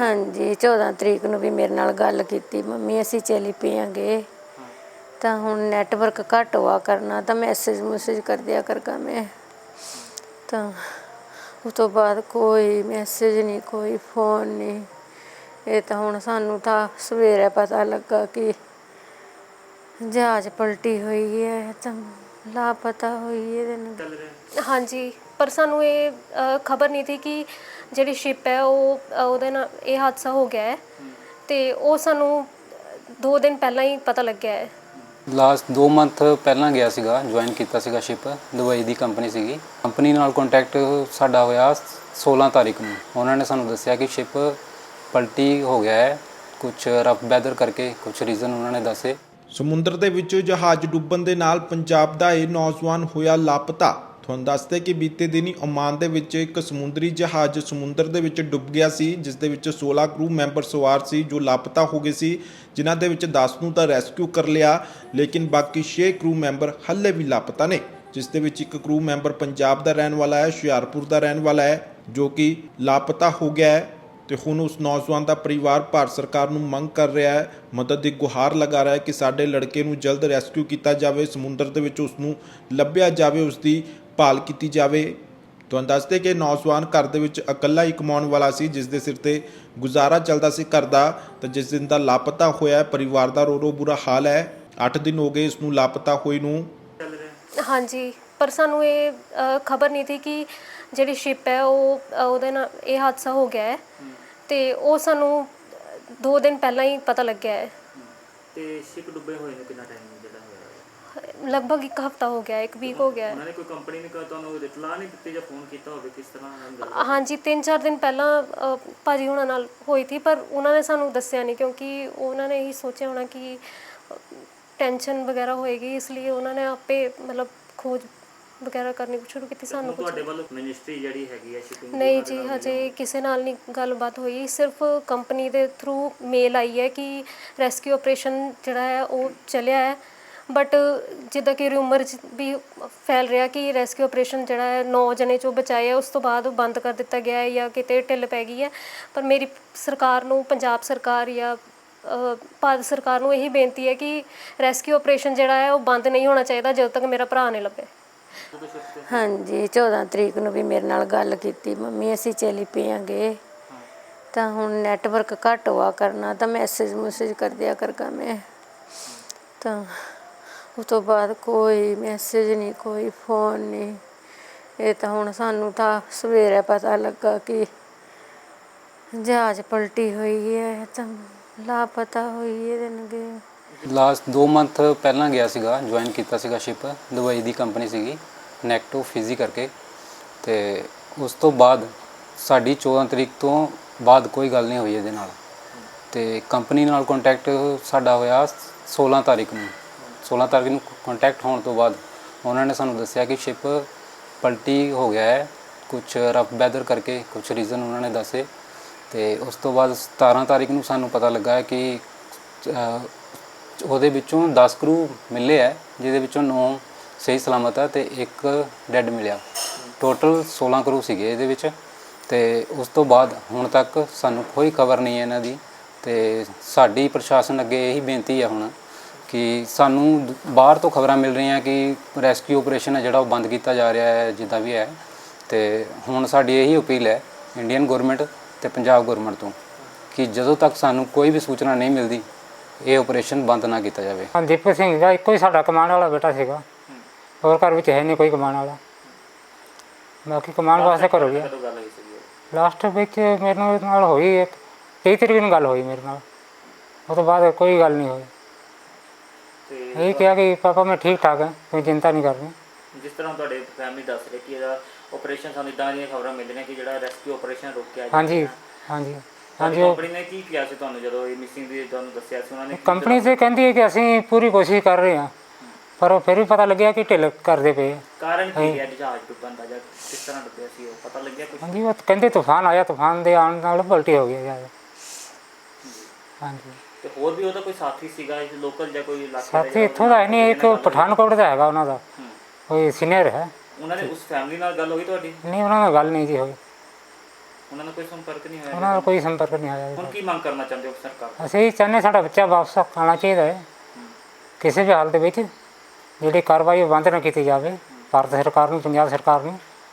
ਹਾਂਜੀ 14 ਤਰੀਕ ਨੂੰ ਵੀ ਮੇਰੇ ਨਾਲ ਗੱਲ ਕੀਤੀ, ਮੰਮੀ ਅਸੀਂ ਚੱਲੀ ਪਈਆਂਗੇ ਤਾਂ ਹੁਣ ਨੈਟਵਰਕ ਘੱਟ ਹੋਆ ਕਰਨਾ, ਤਾਂ ਮੈਸੇਜ ਮੈਸੇਜ ਕਰ ਦਿਆ ਕਰਗਾ ਮੈਂ। ਤਾਂ ਉਸ ਤੋਂ ਬਾਅਦ ਕੋਈ ਮੈਸੇਜ ਨਹੀਂ, ਕੋਈ ਫੋਨ ਨਹੀਂ। ਇਹ ਤਾਂ ਹੁਣ ਸਾਨੂੰ ਤਾਂ ਸਵੇਰੇ ਪਤਾ ਲੱਗਾ ਕਿ ਜਹਾਜ਼ ਪਲਟੀ ਹੋਈ ਹੈ, ਤਾਂ ਲਾਪਤਾ ਹੋਈ ਇਹਦੇ ਨਾਲ। ਹਾਂਜੀ ਪਰ ਸਾਨੂੰ ਇਹ ਖਬਰ ਨਹੀਂ ਸੀ ਕਿ ਜਿਹੜੀ ਸ਼ਿਪ ਹੈ ਉਹ ਅ, ਉਹਦੇ ਨਾਲ ਇਹ ਹਾਦਸਾ ਹੋ ਗਿਆ ਹੈ। ਤੇ ਉਹ ਸਾਨੂੰ 2 ਦਿਨ ਪਹਿਲਾਂ ਹੀ ਪਤਾ ਲੱਗਿਆ ਹੈ। ਲਾਸਟ 2 ਮੰਥ ਪਹਿਲਾਂ ਗਿਆ ਸੀਗਾ ਜੁਆਇਨ ਕੀਤਾ ਸੀਗਾ ਸ਼ਿਪ ਦੁਬਈ ਦੀ ਕੰਪਨੀ ਸੀਗੀ। ਕੰਪਨੀ ਨਾਲ ਕੰਟੈਕਟ ਸਾਡਾ ਹੋਇਆ 16 ਤਾਰੀਖ ਨੂੰ। ਉਹਨਾਂ ਨੇ ਸਾਨੂੰ ਦੱਸਿਆ ਕਿ ਸ਼ਿਪ ਪਲਟੀ ਹੋ ਗਿਆ ਹੈ। ਕੁਝ ਰਫ ਵੈਦਰ ਕਰਕੇ ਕੁਝ ਰੀਜ਼ਨ ਉਹਨਾਂ ਨੇ ਦੱਸੇ। ਸਮੁੰਦਰ ਦੇ ਵਿੱਚ ਜਹਾਜ਼ ਡੁੱਬਣ ਦੇ ਨਾਲ ਪੰਜਾਬ ਦਾ ਇਹ ਨੌਜਵਾਨ ਹੋਇਆ ਲਾਪਤਾ। ਤੁਹਾਨੂੰ ਦੱਸਦੇ ਕਿ ਬੀਤੇ ਦਿਨੀ ਓਮਾਨ ਦੇ ਵਿੱਚ ਇੱਕ ਸਮੁੰਦਰੀ ਜਹਾਜ਼ ਸਮੁੰਦਰ ਦੇ ਵਿੱਚ ਡੁੱਬ ਗਿਆ ਸੀ, ਜਿਸ ਦੇ ਵਿੱਚ 16 ਕਰੂ ਮੈਂਬਰ ਸਵਾਰ ਸੀ ਜੋ ਲਾਪਤਾ ਹੋ ਗਏ ਸੀ, ਜਿਨ੍ਹਾਂ ਦੇ ਵਿੱਚ 10 ਨੂੰ ਤਾਂ ਰੈਸਕਿਊ ਕਰ ਲਿਆ, ਲੇਕਿਨ ਬਾਕੀ 6 ਕਰੂ ਮੈਂਬਰ ਹੱਲੇ ਵੀ ਲਾਪਤਾ ਨੇ, ਜਿਸ ਦੇ ਵਿੱਚ ਇੱਕ ਕਰੂ ਮੈਂਬਰ ਪੰਜਾਬ ਦਾ ਰਹਿਣ ਵਾਲਾ ਹੈ, ਹੁਸ਼ਿਆਰਪੁਰ ਦਾ ਰਹਿਣ ਵਾਲਾ ਹੈ, ਜੋ ਕਿ ਲਾਪਤਾ ਹੋ ਗਿਆ ਹੈ। ਤੇ ਹੁਣ ਉਸ ਨੌਜਵਾਨ ਦਾ ਪਰਿਵਾਰ ਭਾਰਤ ਸਰਕਾਰ ਨੂੰ ਮੰਗ ਕਰ ਰਿਹਾ ਹੈ, ਮਦਦ ਦੀ ਗੁਹਾਰ ਲਗਾ ਰਿਹਾ ਹੈ ਕਿ ਸਾਡੇ ਲੜਕੇ ਨੂੰ ਜਲਦ ਰੈਸਕਿਊ ਕੀਤਾ ਜਾਵੇ, ਸਮੁੰਦਰ ਦੇ ਵਿੱਚ ਉਸ ਨੂੰ ਲੱਭਿਆ ਜਾਵੇ ਉਸ ਦੀ ਭਾਲ ਕੀਤੀ ਜਾਵੇ। ਤੁਹਾਨੂੰ ਦੱਸਦੇ ਕਿ ਨੌਜਵਾਨ ਘਰ ਦੇ ਵਿੱਚ ਇਕੱਲਾ ਹੀ ਕਮਾਉਣ ਵਾਲਾ ਸੀ, ਜਿਸ ਦੇ ਸਿਰ ਤੇ ਗੁਜ਼ਾਰਾ ਚੱਲਦਾ ਸੀ ਘਰ ਦਾ, ਤਾਂ ਜਿਸ ਦਿਨ ਦਾ ਲਾਪਤਾ ਹੋਇਆ ਪਰਿਵਾਰ ਦਾ ਰੋ ਰੋ ਬੁਰਾ ਹਾਲ ਹੈ। 8 ਦਿਨ ਹੋ ਗਏ ਇਸ ਨੂੰ ਲਾਪਤਾ ਹੋਈ ਨੂੰ। ਹਾਂਜੀ, ਪਰ ਸਾਨੂੰ ਇਹ ਖਬਰ ਨਹੀਂ ਸੀ ਕਿ ਜਿਹੜੀ ਸ਼ਿਪ ਹੈ, ਉਹ ਉਹਦੇ ਨਾਲ, ਇਹ ਹਾਦਸਾ ਹੋ ਗਿਆ ਹੈ। ਤੇ ਉਹ ਸਾਨੂੰ 2 ਦਿਨ ਪਹਿਲਾਂ ਹੀ ਪਤਾ ਲੱਗਿਆ ਹੈ। ਤੇ ਸ਼ਿਪ ਡੁੱਬੇ ਹੋਏ ਨੂੰ ਕਿੰਨਾ ਟਾਈਮ ਜਿਹੜਾ ਹੋਇਆ? ਲਗਭਗ ਇੱਕ ਹਫਤਾ ਹੋ ਗਿਆ ਇੱਕ ਵੀਕ ਹੋ ਗਿਆ। ਹੈ ਉਹਨਾਂ ਨੇ ਕੋਈ ਕੰਪਨੀ ਨੇ ਕੋਈ ਤੁਹਾਨੂੰ ਇਤਲਾਹ ਨਹੀਂ ਦਿੱਤੀ ਜਾਂ ਫੋਨ ਕੀਤਾ ਹੋਵੇ ਕਿਸ ਤਰ੍ਹਾਂ ਉਹਨਾਂ ਨੂੰ ਗੱਲ- ਹਾਂਜੀ 3-4 ਦਿਨ ਪਹਿਲਾਂ ਅ, ਭਾਜੀ ਹੁਣਾਂ ਨਾਲ ਹੋਈ ਸੀ ਪਰ ਉਹਨਾਂ ਨੇ ਸਾਨੂੰ ਦੱਸਿਆ ਨਹੀਂ ਕਿਉਂਕਿ ਉਹਨਾਂ ਨੇ ਇਹੀ ਸੋਚਿਆ ਹੋਣਾ ਕਿ ਟੈਨਸ਼ਨ ਵਗੈਰਾ ਹੋਏਗੀ ਇਸ ਲਈ ਉਹਨਾਂ ਨੇ ਆਪੇ ਮਤਲਬ ਖੋਜ ਵਗੈਰਾ ਕਰਨੀ ਸ਼ੁਰੂ ਕੀਤੀ ਸਾਨੂੰ ਕੁਝ ਤੁਹਾਡੇ ਵੱਲੋਂ ਮਿਨਿਸਟਰੀ ਜਿਹੜੀ ਹੈਗੀ ਹੈ ਸ਼ਿਪਿੰਗ ਨਹੀਂ ਜੀ ਹਜੇ ਕਿਸੇ ਨਾਲ ਨਹੀਂ ਗੱਲਬਾਤ ਹੋਈ। ਸਿਰਫ ਕੰਪਨੀ ਦੇ ਥਰੂ ਮੇਲ ਆਈ ਹੈ ਕਿ ਰੈਸਕਿਊ ਆਪਰੇਸ਼ਨ ਜਿਹੜਾ ਹੈ ਉਹ ਚੱਲਿਆ ਹੈ। ਬਟ ਜਿੱਦਾਂ ਕਿ ਰਿਊਮਰ ਵੀ ਫੈਲ ਰਿਹਾ ਕਿ ਰੈਸਕਿਊ ਆਪਰੇਸ਼ਨ ਜਿਹੜਾ ਹੈ 9 ਜਣੇ ਚੋਂ ਬਚਾਏ ਆ ਉਸ ਤੋਂ ਬਾਅਦ ਉਹ ਬੰਦ ਕਰ ਦਿੱਤਾ ਗਿਆ ਹੈ ਜਾਂ ਕਿਤੇ ਢਿੱਲ ਪੈ ਗਈ ਹੈ। ਪਰ ਮੇਰੀ ਸਰਕਾਰ ਨੂੰ ਪੰਜਾਬ ਸਰਕਾਰ ਜਾਂ ਭਾਰਤ ਸਰਕਾਰ ਨੂੰ ਇਹੀ ਬੇਨਤੀ ਹੈ ਕਿ ਰੈਸਕਿਊ ਆਪਰੇਸ਼ਨ ਜਿਹੜਾ ਹੈ ਉਹ ਬੰਦ ਨਹੀਂ ਹੋਣਾ ਚਾਹੀਦਾ ਜਦੋਂ ਤੱਕ ਮੇਰਾ ਭਰਾ ਨਹੀਂ ਲੱਭੇ। ਹਾਂਜੀ 14 ਤਰੀਕ ਨੂੰ ਵੀ ਮੇਰੇ ਨਾਲ ਗੱਲ ਕੀਤੀ, ਮੰਮੀ, ਅਸੀਂ ਚੱਲੀ ਪਈਆਂਗੇ ਤਾਂ ਹੁਣ ਨੈਟਵਰਕ ਘੱਟ ਹੋਆ ਕਰਨਾ, ਤਾਂ ਮੈਸੇਜ ਮੈਸੇਜ ਕਰ ਦਿਆ ਕਰਗਾ ਮੈਂ। ਤਾਂ ਉਸ ਤੋਂ ਬਾਅਦ ਕੋਈ ਮੈਸੇਜ ਨਹੀਂ, ਕੋਈ ਫੋਨ ਨਹੀਂ। ਇਹ ਤਾਂ ਹੁਣ ਸਾਨੂੰ ਤਾਂ ਸਵੇਰੇ ਪਤਾ ਲੱਗਾ ਕਿ ਜਹਾਜ਼ ਪਲਟੀ ਹੋਈ ਹੈ ਤਾਂ ਲਾਪਤਾ ਹੋਈ ਹੈ ਇਹਦੇ ਲਾਸਟ 2 ਮੰਥ ਪਹਿਲਾਂ ਗਿਆ ਸੀਗਾ ਜੁਆਇਨ ਕੀਤਾ ਸੀਗਾ ਸ਼ਿਪ ਦੁਬਈ ਦੀ ਕੰਪਨੀ ਸੀਗੀ ਨੈਕਟੋ ਫਿਜ਼ੀ ਕਰਕੇ। ਤੇ ਉਸ ਤੋਂ ਬਾਅਦ ਸਾਡੀ 14 ਤਰੀਕ ਤੋਂ ਬਾਅਦ ਕੋਈ ਗੱਲ ਨਹੀਂ ਹੋਈ ਇਹਦੇ ਨਾਲ। ਤੇ ਕੰਪਨੀ ਨਾਲ ਕੰਟੈਕਟ ਸਾਡਾ ਹੋਇਆ 16 ਤਾਰੀਖ ਨੂੰ। 16 ਤਾਰੀਖ ਨੂੰ ਕੰਟੈਕਟ ਹੋਣ ਤੋਂ ਬਾਅਦ ਉਹਨਾਂ ਨੇ ਸਾਨੂੰ ਦੱਸਿਆ ਕਿ ਸ਼ਿਪ ਪਲਟੀ ਹੋ ਗਿਆ ਹੈ ਕੁਝ ਰਫ ਵੈਦਰ ਕਰਕੇ ਕੁਝ ਰੀਜ਼ਨ ਉਹਨਾਂ ਨੇ ਦੱਸੇ। ਤੇ ਉਸ ਤੋਂ ਬਾਅਦ 17 ਤਾਰੀਖ ਨੂੰ ਸਾਨੂੰ ਪਤਾ ਲੱਗਾ ਕਿ ਉਹਦੇ ਵਿੱਚੋਂ 10 ਕਰੂ ਮਿਲੇ ਹੈ ਜਿਹਦੇ ਵਿੱਚੋਂ 9 ਸਹੀ ਸਲਾਮਤ ਹੈ ਤੇ ਇੱਕ ਡੈੱਡ ਮਿਲਿਆ। ਟੋਟਲ 16 ਕਰੂ ਸੀਗੇ ਇਹਦੇ ਵਿੱਚ ਤੇ ਉਸ ਤੋਂ ਬਾਅਦ ਹੁਣ ਤੱਕ ਸਾਨੂੰ ਕੋਈ ਖਬਰ ਨਹੀਂ ਹੈ ਇਹਨਾਂ ਦੀ ਤੇ ਸਾਡੀ ਪ੍ਰਸ਼ਾਸਨ ਅੱਗੇ ਇਹੀ ਬੇਨਤੀ ਹੈ ਹੁਣ ਕਿ ਸਾਨੂੰ ਬਾਹਰ ਤੋਂ ਖਬਰਾਂ ਮਿਲ ਰਹੀਆਂ ਕਿ ਰੈਸਕਿਊ ਆਪਰੇਸ਼ਨ ਹੈ ਜਿਹੜਾ ਉਹ ਬੰਦ ਕੀਤਾ ਜਾ ਰਿਹਾ ਹੈ, ਜਿੱਦਾਂ ਵੀ ਹੈ। ਤੇ ਹੁਣ ਸਾਡੀ ਇਹੀ ਅਪੀਲ ਹੈ ਇੰਡੀਅਨ ਗਵਰਨਮੈਂਟ ਤੇ ਪੰਜਾਬ ਗਵਰਨਮੈਂਟ ਤੋਂ ਕਿ ਜਦੋਂ ਤੱਕ ਸਾਨੂੰ ਕੋਈ ਵੀ ਸੂਚਨਾ ਨਹੀਂ ਮਿਲਦੀ ਇਹ ਆਪਰੇਸ਼ਨ ਬੰਦ ਨਾ ਕੀਤਾ ਜਾਵੇ। ਹਾਂ ਦੀਪਕ ਸਿੰਘ ਦਾ ਇੱਕੋ ਹੀ ਸਾਡਾ ਕਮਾਉਣ ਵਾਲਾ ਬੇਟਾ ਸੀਗਾ। ਹੋਰ ਘਰ ਵਿੱਚ ਹੈ ਨਹੀਂ ਕੋਈ ਕਮਾਉਣ ਵਾਲਾ। ਬਾਕੀ ਕਮਾਉਣ ਵਾਸਤੇ ਘਰੋਂ ਗਿਆ। ਲਾਸਟ ਵਿੱਚ ਮੇਰੇ ਨਾਲ ਨਾਲ ਹੋਈ ਇੱਕ 23 ਤਰੀਕ ਨੂੰ ਗੱਲ ਹੋਈ ਮੇਰੇ ਨਾਲ। ਉਹ ਤੋਂ ਬਾਅਦ ਕੋਈ ਗੱਲ ਨਹੀਂ ਹੋਈ। ਤੇ ਇਹ ਕਿਹਾ ਕਿ ਪਾਪਾ ਮੈਂ ਠੀਕ ਠਾਕ ਹਾਂ ਕੋਈ ਚਿੰਤਾ ਨਹੀਂ ਕਰਨੀ ਜਿਸ ਤਰ੍ਹਾਂ ਤੁਹਾਡੇ ਫੈਮਿਲੀ ਦੱਸ ਰਹੀ ਕਿ ਇਹਦਾ ਆਪਰੇਸ਼ਨ ਸਾਨੂੰ ਇਦਾਂ ਦੀਆਂ ਖਬਰਾਂ ਮਿਲ ਰਹੀਆਂ ਕਿ ਜਿਹੜਾ ਰੈਸਕਿਊ ਆਪਰੇਸ਼ਨ ਰੋਕਿਆ ਜਾ ਹਾਂਜੀ। ਹਾਂਜੀ। ਹਾਂਜੀ। ਉਹ ਕੰਪਨੀ ਨੇ ਕੀ ਕਿਹਾ ਸੀ ਤੁਹਾਨੂੰ ਜਦੋਂ ਇਹ ਮਿਸਿੰਗ ਦੀ ਤੁਹਾਨੂੰ ਦੱਸਿਆ ਸੀ? ਉਹਨਾਂ ਨੇ ਕੀ ਕੰਪਨੀ ਤੇ ਕਹਿੰਦੀ ਹੈ ਕਿ ਅਸੀਂ ਪੂਰੀ ਕੋਸ਼ਿਸ਼ ਕਰ ਰਹੇ ਹਾਂ ਪਰ ਉਹ ਫਿਰ ਵੀ ਪਤਾ ਲੱਗਿਆ ਕਿ ਢਿੱਲ ਕਰਦੇ ਪਏ ਆ। ਕਾਰਨ ਕੀ ਹੈ ਜਹਾਜ਼ ਡੁੱਬਣ ਦਾ ਜਾਂ ਕਿਸ ਤਰ੍ਹਾਂ ਡੁੱਬਿਆ ਸੀ ਉਹ? ਪਤਾ ਲੱਗਿਆ ਕੁਝ ਹਾਂਜੀ ਉਹ ਕਹਿੰਦੇ ਤੂਫਾਨ ਆਇਆ ਤੂਫਾਨ ਦੇ ਆਉਣ ਨਾਲ ਪਲਟੀ ਹੋ ਗਿਆ ਜ਼ਿਆਦਾ ਹਾਂਜੀ। ਤੇ ਹੋਰ ਵੀ ਉਹਦਾ ਕੋਈ ਸਾਥੀ ਸੀਗਾ ਲੋਕਲ ਜਾਂ ਕੋਈ ਇਲਾਕੇ ਦਾ ਸਾਥੀ ਜਿਹੜਾ ਇੱਥੋਂ ਦਾ ਹੈ ਨਹੀਂ ਇੱਕ ਪਠਾਨਕੋਟ ਦਾ ਹੈਗਾ ਉਹਨਾਂ ਦਾ। ਹੂੰ। ਕੋਈ ਸੀਨੀਅਰ ਹੈ। ਉਹਨਾਂ ਨੇ ਉਸ ਫੈਮਿਲੀ ਨਾਲ ਗੱਲ ਹੋਈ ਤੁਹਾਡੀ? ਨਹੀਂ ਉਹਨਾਂ ਨਾਲ ਗੱਲ ਨਹੀਂ ਜੀ ਹੋਈ। ਉਹਨਾਂ ਨਾਲ ਕੋਈ ਸੰਪਰਕ ਨਹੀਂ ਹੋਇਆ ਉਹਨਾਂ ਨਾਲ ਕੋਈ ਸੰਪਰਕ ਨਹੀਂ ਆਇਆ ਹੁਣ ਕੀ ਮੰਗ ਕਰਨਾ ਚਾਹੁੰਦੇ ਹੋ ਸਰਕਾਰ ਤੋਂ? ਅਸੀਂ ਚਾਹੁੰਦੇ ਸਾਡਾ ਬੱਚਾ ਵਾਪਸ ਆਉਣਾ ਚਾਹੀਦਾ ਹੈ। ਕਿਸੇ ਵੀ ਹਾਲਤ ਵਿੱਚ ਜਿਹੜੀ ਕਾਰਵਾਈ ਉਹ ਬੰਦ ਨਾ ਕੀਤੀ ਜਾਵੇ। ਭਾਰਤ ਸਰਕਾਰ ਨੂੰ ਪੰਜਾਬ ਸਰਕਾਰ ਨੂੰ।